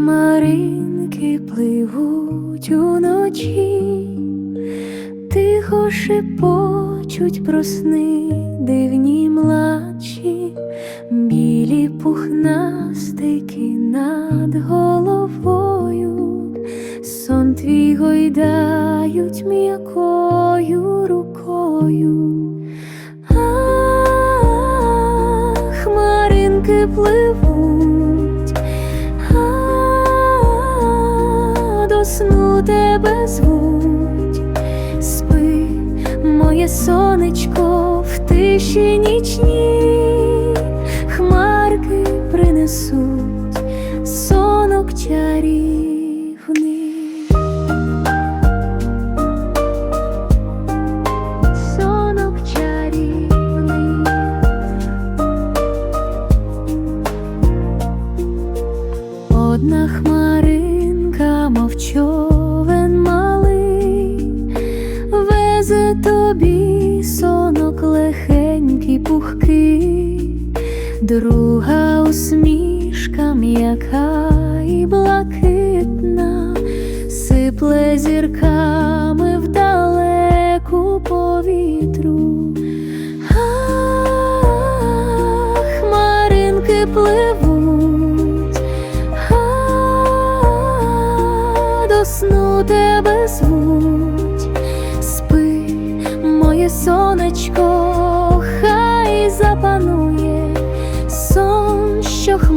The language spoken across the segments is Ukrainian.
хмаринки пливуть уночі, тихо шепочуть про сни дивні младші, білі пухнастики над головою, сон твій гойдають м'якою рукою. А, хмаринки пливуть, в тиші нічній, хмарки принесуть сонок чарівний. Одна хмаринка, мов човен малий, везе тобі сонок легенький, пухкий, друга усмішка м'яка і блакитна, сипле зірками в далеку повітру. А, хмаринки пливуть, а, до сну тебе звуть, сонечко,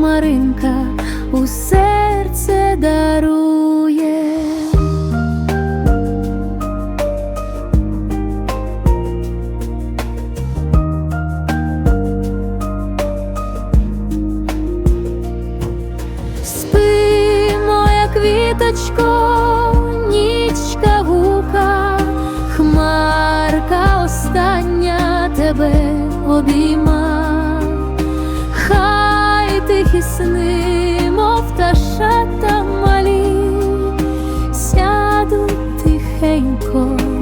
хмаринка у серце дарує. Спи, моя квіточко, нічка гука, хмарка остання тебе обійма. 않고